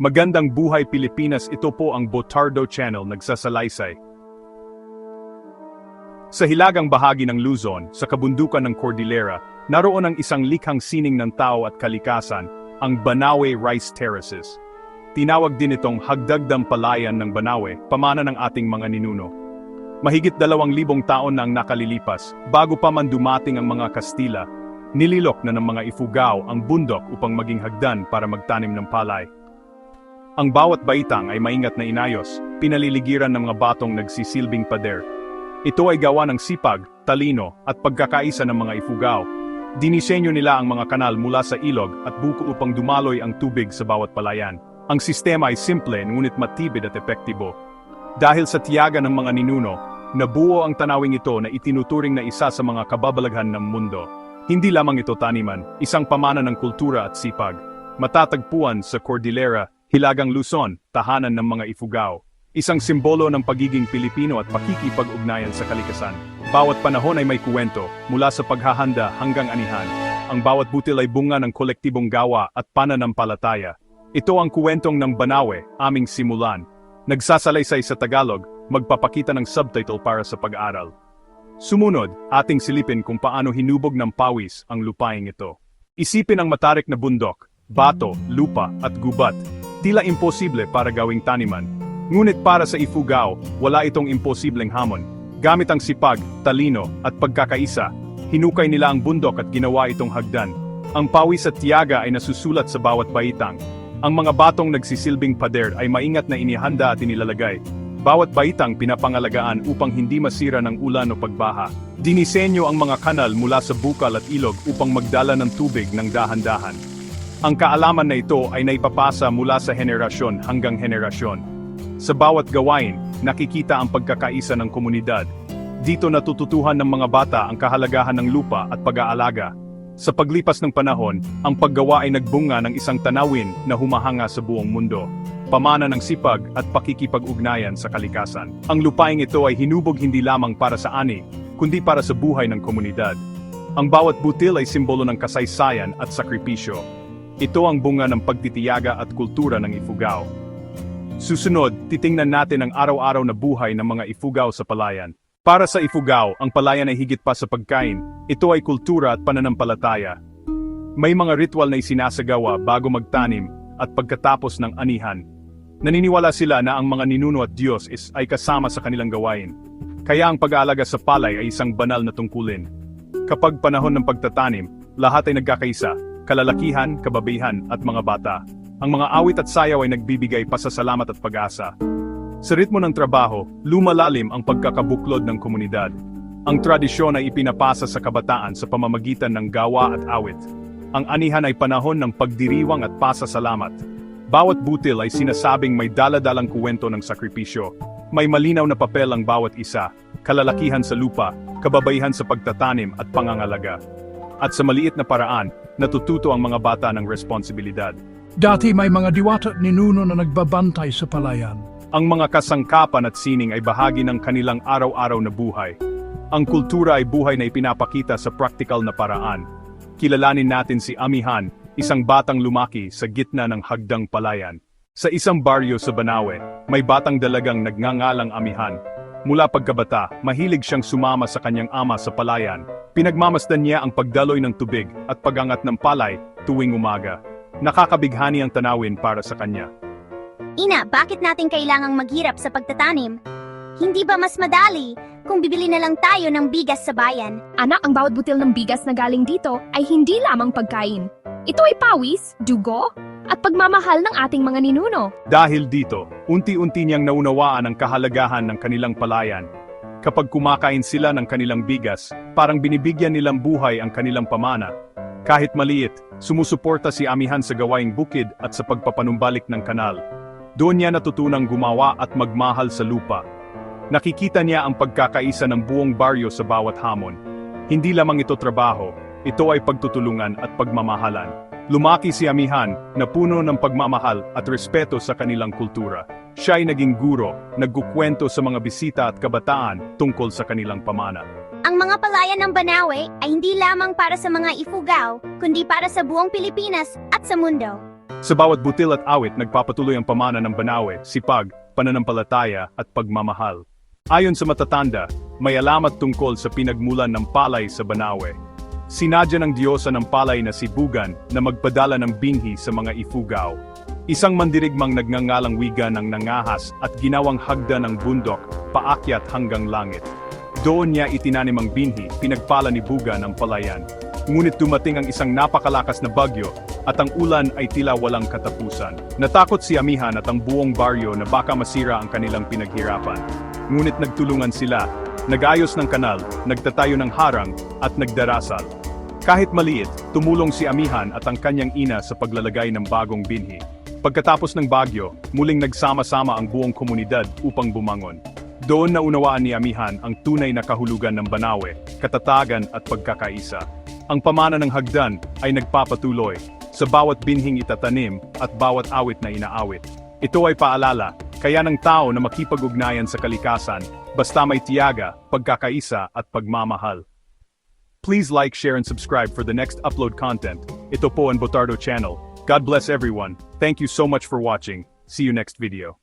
Magandang buhay Pilipinas, ito po ang Botardo Channel nagsasalaysay. Sa hilagang bahagi ng Luzon, sa kabundukan ng Cordillera, naroon ang isang likhang sining ng tao at kalikasan, ang Banawe Rice Terraces. Tinawag din itong hagdagdang palayan ng Banawe, pamana ng ating mga ninuno. Mahigit dalawang libong taon na ang nakalilipas, bago pa man dumating ang mga Kastila, nililok na ng mga Ifugao ang bundok upang maging hagdan para magtanim ng palay. Ang bawat baitang ay maingat na inayos, pinaliligiran ng mga batong nagsisilbing pader. Ito ay gawa ng sipag, talino, at pagkakaisa ng mga Ifugao. Dinisenyo nila ang mga kanal mula sa ilog at buko upang dumaloy ang tubig sa bawat palayan. Ang sistema ay simple ngunit matibid at epektibo. Dahil sa tiyaga ng mga ninuno, nabuo ang tanawing ito na itinuturing na isa sa mga kababalaghan ng mundo. Hindi lamang ito taniman, isang pamana ng kultura at sipag. Matatagpuan sa Cordillera, Hilagang Luzon, tahanan ng mga Ifugao. Isang simbolo ng pagiging Pilipino at pakikipag-ugnayan sa kalikasan. Bawat panahon ay may kuwento, mula sa paghahanda hanggang anihan. Ang bawat butil ay bunga ng kolektibong gawa at pananampalataya. Ito ang kuwentong ng Banawe, aming simulan. Nagsasalaysay sa Tagalog, magpapakita ng subtitle para sa pag-aral. Sumunod, ating silipin kung paano hinubog ng pawis ang lupaing ito. Isipin ang matarik na bundok, bato, lupa, at gubat. Tila imposible para gawing taniman. Ngunit para sa Ifugao, wala itong imposibleng hamon. Gamit ang sipag, talino, at pagkakaisa, hinukay nila ang bundok at ginawa itong hagdan. Ang pawis at tiyaga ay nasusulat sa bawat baitang. Ang mga batong nagsisilbing pader ay maingat na inihanda at inilalagay. Bawat baitang pinapangalagaan upang hindi masira ng ulan o pagbaha. Dinisenyo ang mga kanal mula sa bukal at ilog upang magdala ng tubig ng dahan-dahan. Ang kaalaman na ito ay naipapasa mula sa henerasyon hanggang henerasyon. Sa bawat gawain, nakikita ang pagkakaisa ng komunidad. Dito natututuhan ng mga bata ang kahalagahan ng lupa at pag-aalaga. Sa paglipas ng panahon, ang paggawa ay nagbunga ng isang tanawin na humahanga sa buong mundo. Pamana ng sipag at pakikipag-ugnayan sa kalikasan. Ang lupaing ito ay hinubog hindi lamang para sa ani, kundi para sa buhay ng komunidad. Ang bawat butil ay simbolo ng kasaysayan at sakripisyo. Ito ang bunga ng pagtitiyaga at kultura ng Ifugao. Susunod, titingnan natin ang araw-araw na buhay ng mga Ifugao sa palayan. Para sa Ifugao, ang palayan ay higit pa sa pagkain. Ito ay kultura at pananampalataya. May mga ritual na isinasagawa bago magtanim at pagkatapos ng anihan. Naniniwala sila na ang mga ninuno at Diyos is ay kasama sa kanilang gawain. Kaya ang pag-aalaga sa palay ay isang banal na tungkulin. Kapag panahon ng pagtatanim, lahat ay nagkakaisa, kalalakihan, kababihan at mga bata. Ang mga awit at sayaw ay nagbibigay pasasalamat at pag-asa. Sa ritmo ng trabaho, lumalalim ang pagkakabuklod ng komunidad. Ang tradisyon ay ipinapasa sa kabataan sa pamamagitan ng gawa at awit. Ang anihan ay panahon ng pagdiriwang at pasasalamat. Bawat butil ay sinasabing may daladalang kuwento ng sakripisyo. May malinaw na papel ang bawat isa, kalalakihan sa lupa, kababayhan sa pagtatanim at pangangalaga. At sa maliit na paraan, natututo ang mga bata ng responsibilidad. Dati may mga diwata at ninuno na nagbabantay sa palayan. Ang mga kasangkapan at sining ay bahagi ng kanilang araw-araw na buhay. Ang kultura ay buhay na ipinapakita sa praktikal na paraan. Kilalanin natin si Amihan, isang batang lumaki sa gitna ng hagdang palayan. Sa isang baryo sa Banawe, may batang dalagang nagngangalang Amihan. Mula pagkabata, mahilig siyang sumama sa kanyang ama sa palayan. Pinagmamasdan niya ang pagdaloy ng tubig at pagangat ng palay tuwing umaga. Nakakabighani ang tanawin para sa kanya. Ina, bakit natin kailangang maghirap sa pagtatanim? Hindi ba mas madali kung bibili na lang tayo ng bigas sa bayan? Anak, ang bawat butil ng bigas na galing dito ay hindi lamang pagkain. Ito ay pawis, dugo, at pagmamahal ng ating mga ninuno. Dahil dito, unti-unti niyang naunawaan ang kahalagahan ng kanilang palayan. Kapag kumakain sila ng kanilang bigas, parang binibigyan nilang buhay ang kanilang pamana. Kahit maliit, sumusuporta si Amihan sa gawaing bukid at sa pagpapanumbalik ng kanal. Doon niya natutunang gumawa at magmahal sa lupa. Nakikita niya ang pagkakaisa ng buong baryo sa bawat hamon. Hindi lamang ito trabaho, ito ay pagtutulungan at pagmamahalan. Lumaki si Amihan na puno ng pagmamahal at respeto sa kanilang kultura. Siya ay naging guro, nagkukwento sa mga bisita at kabataan tungkol sa kanilang pamana. Ang mga palayan ng Banawe ay hindi lamang para sa mga Ifugao, kundi para sa buong Pilipinas at sa mundo. Sa bawat butil at awit nagpapatuloy ang pamana ng Banawe, sipag, pananampalataya at pagmamahal. Ayon sa matatanda, may alamat tungkol sa pinagmulan ng palay sa Banawe. Sinadya ng Diyosa ng palay na si Bugan na magpadala ng binhi sa mga ifugaw. Isang mandirigmang nagngangalang wiga ng nangahas at ginawang hagda ng bundok, paakyat hanggang langit. Doon niya itinanim ang binhi, pinagpala ni Buga ng palayan. Ngunit dumating ang isang napakalakas na bagyo at ang ulan ay tila walang katapusan. Natakot si Amihan at ang buong baryo na baka masira ang kanilang pinaghirapan. Ngunit nagtulungan sila, nagayos ng kanal, nagtatayo ng harang at nagdarasal. Kahit maliit, tumulong si Amihan at ang kanyang ina sa paglalagay ng bagong binhi. Pagkatapos ng bagyo, muling nagsama-sama ang buong komunidad upang bumangon. Doon naunawaan ni Amihan ang tunay na kahulugan ng Banawe, katatagan at pagkakaisa. Ang pamana ng hagdan ay nagpapatuloy sa bawat binhing itatanim at bawat awit na inaawit. Ito ay paalala, kaya ng tao na makipag-ugnayan sa kalikasan, basta may tiyaga, pagkakaisa at pagmamahal. Please like, share and subscribe for the next upload content. Ito po ang Botardo channel. God bless everyone. Thank you so much for watching. See you next video.